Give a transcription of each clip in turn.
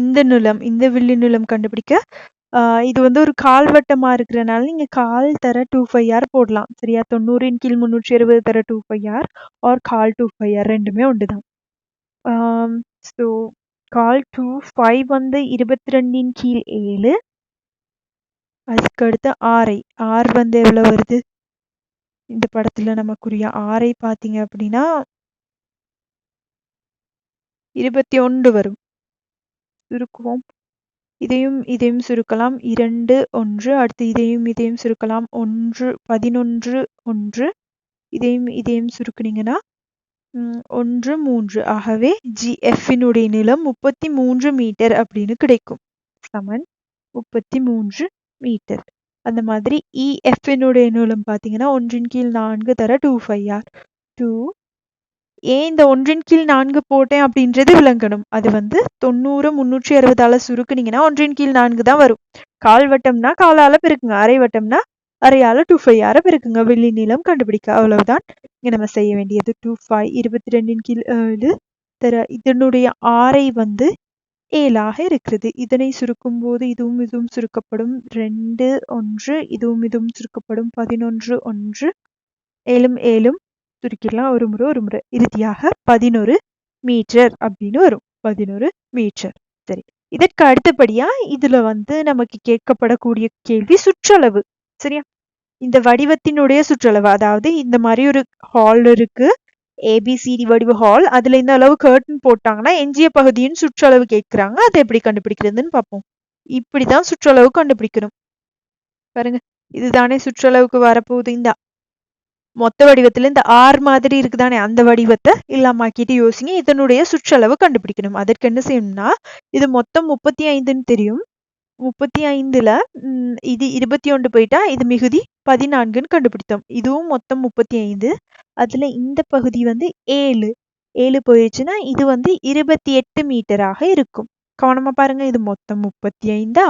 இந்த நிலம் இந்த வில்லி நிலம் கண்டுபிடிக்க ஆஹ் இது வந்து ஒரு கால்வட்டமா இருக்கிறனால நீங்க கால் தர டூ ஃபைவ் ஆர் போடலாம். சரியா? தொண்ணூறின் கீழ் முன்னூற்றி அறுபது தர டூ ஃபைவ் ஆர் ஆர் கால் டூ ஃபைவ் ஆர் ரெண்டுமே ஒன்று தான் ஸோ கால் டூ ஃபைவ் வந்து இருபத்தி ரெண்டின் கீழ் ஏழு. அதுக்கு அடுத்து ஆரை ஆர் வந்து எவ்வளோ வருது? இந்த படத்துல நமக்குரிய ஆரை பார்த்தீங்க அப்படின்னா இருபத்தி ஒன்று வரும். சுருக்குவோம். இதையும் இதையும் சுருக்கலாம். இரண்டு ஒன்று. அடுத்து இதையும் இதையும் சுருக்கலாம். ஒன்று பதினொன்று ஒன்று. இதையும் இதையும் சுருக்குனீங்கன்னா ஒன்று மூன்று. ஆகவே ஜிஎஃபினுடைய நிலம் முப்பத்தி மூன்று மீட்டர் அப்படின்னு கிடைக்கும். சமன் முப்பத்தி மூன்று மீட்டர். அந்த மாதிரி e இஎஃபினுடைய நிலம் பார்த்தீங்கன்னா ஒன்றின் கீழ் நான்கு தர டூ ஃபைவ் ஆர் டூ ஏன் இந்த ஒன்றின் கீழ் நான்கு போட்டேன் அப்படின்றது விளங்கணும். அது வந்து தொண்ணூறு முந்நூற்றி அறுபதால சுருக்குனீங்கன்னா ஒன்றின் கீழ் நான்கு தான் வரும். கால் வட்டம்னா காலால பெருக்குங்க அரை வட்டம்னா அரையால டூ ஃபைவ் ஆற பெருக்குங்க. வெள்ளி நீளம் கண்டுபிடிக்க அவ்வளவுதான். இங்க நம்ம செய்ய வேண்டியது டூ ஃபைவ் இருபத்தி ரெண்டின் கீழ் ஏழு. தர இதனுடைய ஆரை வந்து ஏழாக இருக்கிறது. இதனை சுருக்கும் போது இதுவும் இதுவும் சுருக்கப்படும். ரெண்டு ஒன்று இதுவும் இதுவும் சுருக்கப்படும். பதினொன்று ஒன்று ஏழும் ஏழும். சுருக்கிடலாம். ஒரு முறை ஒரு முறை. இறுதியாக பதினொரு மீட்டர் அப்படின்னு வரும். பதினொரு மீட்டர். சரி. இதற்கு அடுத்தபடியா இதுல வந்து நமக்கு கேட்கப்படக்கூடிய கேள்வி சுற்றளவு. சரியா? இந்த வடிவத்தினுடைய சுற்றளவு. அதாவது இந்த மாதிரி ஒரு ஹால் இருக்கு. ஏபிசிடி வடிவ ஹால் அதுல இந்த அளவு கர்டன் போட்டாங்கன்னா எஞ்சிய பகுதியின் சுற்றளவு கேட்கிறாங்க. அதை எப்படி கண்டுபிடிக்கிறதுன்னு பார்ப்போம். இப்படிதான் சுற்றளவு கண்டுபிடிக்கணும். பாருங்க. இதுதானே சுற்றளவுக்கு வரப்போகுது. இந்த மொத்த வடிவத்துல இந்த ஆர் மாதிரி இருக்குதானே அந்த வடிவத்தை இல்லாமாக்கிட்டு யோசிங்க. இதனுடைய சுற்றளவு கண்டுபிடிக்கணும். அதற்கு என்ன செய்யணும்னா இது மொத்தம் முப்பத்தி ஐந்துன்னு தெரியும். முப்பத்தி ஐந்துல இது இருபத்தி ஒன்று போயிட்டா இது மிகுதி பதினான்குன்னு கண்டுபிடித்தோம். இதுவும் மொத்தம் முப்பத்தி ஐந்து அதுல இந்த பகுதி வந்து ஏழு. ஏழு போயிடுச்சுன்னா இது வந்து இருபத்தி எட்டு மீட்டராக இருக்கும். கவனமா பாருங்க இது மொத்தம் முப்பத்தி ஐந்தா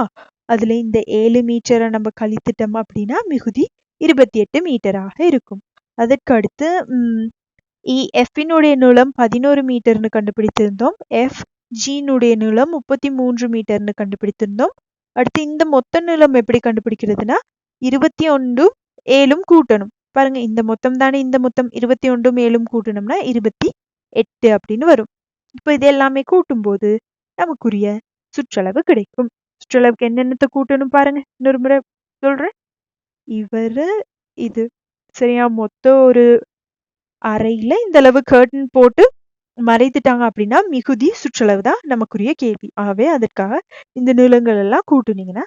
அதுல இந்த ஏழு மீட்டரை நம்ம கழித்துட்டோம் அப்படின்னா மிகுதி இருபத்தி எட்டு மீட்டராக இருக்கும். அதற்கு அடுத்து இ எஃபினுடைய நீளம் பதினோரு மீட்டர்னு கண்டுபிடித்திருந்தோம். எஃப் ஜீனுடைய நீளம் முப்பத்தி மூன்று மீட்டர்னு கண்டுபிடித்திருந்தோம். அடுத்து இந்த மொத்த நீளம் எப்படி கண்டுபிடிக்கிறதுனா இருபத்தி ஒன்றும் ஏழும் கூட்டணும். பாருங்க இந்த மொத்தம் தானே இந்த மொத்தம் இருபத்தி ஒன்றும் ஏழும் கூட்டணும்னா இருபத்தி எட்டு அப்படின்னு வரும். இப்போ இது எல்லாமே கூட்டும்போது நமக்குரிய சுற்றளவு கிடைக்கும். சுற்றளவுக்கு என்னென்னத்தை கூட்டணும் பாருங்க இன்னொரு முறை சொல்றேன். இவரு இது. சரியா மொத்தம் ஒரு அறையில இந்த அளவு கர்டன் போட்டு மறைத்துட்டாங்க அப்படின்னா மிகுதி சுற்றளவு தான் நமக்குரிய கேள்வி. ஆகவே அதற்காக இந்த நீளங்கள் எல்லாம் கூட்டுனீங்கன்னா